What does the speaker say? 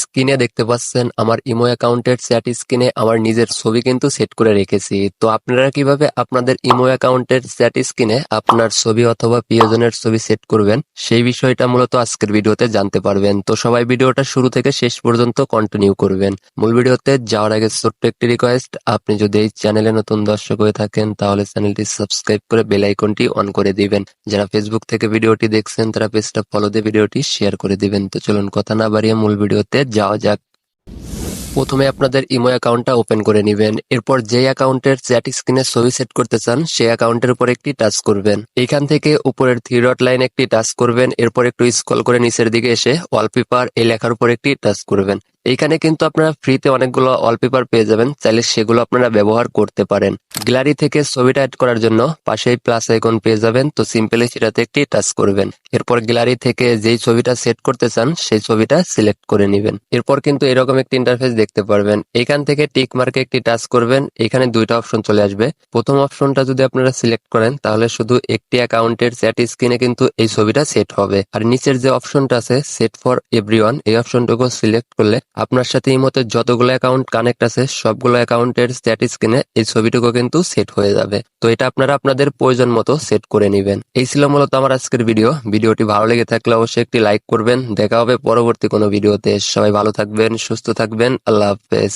স্ক্রিনে দেখতে পাচ্ছেন আমার ইমো অ্যাকাউন্টের চ্যাট স্ক্রিনে আমার নিজের ছবি কিন্তু সেট করে রেখেছি। তো আপনারা কীভাবে আপনাদের ইমো অ্যাকাউন্টের চ্যাট স্ক্রিনে আপনার ছবি অথবা প্রিয়জনের ছবি সেট করবেন, সেই বিষয়টা মূলত আজকের ভিডিওতে জানতে পারবেন। তো সবাই ভিডিওটা শুরু থেকে শেষ পর্যন্ত কন্টিনিউ করবেন। মূল ভিডিওতে যাওয়ার আগে ছোট্ট একটি রিকোয়েস্ট আপনি যদি এই চ্যানেলে নতুন দর্শক হয়ে থাকেন, তাহলে চ্যানেলটি সাবস্ক্রাইব করে বেল আইকনটি অন করে দিবেন। যারা ফেসবুক থেকে ভিডিওটি দেখছেন, তারা পেজটা ফলো দিয়ে ভিডিওটি শেয়ার করে দিবেন। তো চলুন কথা না বাড়িয়ে মূল ভিডিওতে যাওয়া যাক। প্রথমে আপনাদের ইমো অ্যাকাউন্টটা ওপেন করে নেবেন। এরপর যে অ্যাকাউন্টের চ্যাট স্ক্রিনে ছবি সেট করতে চান, সেই অ্যাকাউন্টের উপর একটি টাচ করবেন। এখান থেকে উপরের থ্রি ডট লাইন একটি টাচ করবেন। এরপর একটু স্ক্রল করে নিচের দিকে এসে ওয়ালপেপার এই লেখার উপর একটি টাচ করবেন। এইখানে কিন্তু আপনারা ফ্রিতে অনেকগুলো ওয়ালপেপার পেয়ে যাবেন। চাইলে সেগুলো আপনারা ব্যবহার করতে পারেন। গ্যালারি থেকে ছবিটা অ্যাড করার জন্য পাশেই প্লাস আইকন পেয়ে যাবেন। তো সিম্পলি সেটাতে একটি টাচ করবেন। এরপর গ্যালারি থেকে যেই ছবিটা সেট করতে চান, সেই ছবিটা সিলেক্ট করে নেবেন। এরপর কিন্তু এরকম একটি ইন্টারফেস দেখতে পারবেন। এখান থেকে টিক মার্কে একটি টাচ করবেন। এখানে দুইটা অপশন চলে আসবে। প্রথম অপশনটা যদি আপনারা সিলেক্ট করেন, তাহলে শুধু একটি অ্যাকাউন্টের চ্যাট স্ক্রিনে কিন্তু এই ছবিটা সেট হবে। আর নিচের যে অপশনটা আছে সেট ফর এভরিওয়ান এই অপশনটুকু সিলেক্ট করলে আপনার সাথে এই মতো যতগুলো অ্যাকাউন্ট কানেক্ট আছে, সবগুলো অ্যাকাউন্টের স্ট্যাটিস স্ক্রিনে এই ছবিটুকু কিন্তু সেট হয়ে যাবে। তো এটা আপনারা আপনাদের প্রয়োজন মতো সেট করে নেবেন। এই ছিল মূলত আমার আজকের ভিডিও ভিডিওটি ভালো লেগে থাকলে অবশ্যই একটি লাইক করবেন। দেখা হবে পরবর্তী কোনো ভিডিওতে সবাই ভালো থাকবেন, সুস্থ থাকবেন। আল্লাহ হাফেজ।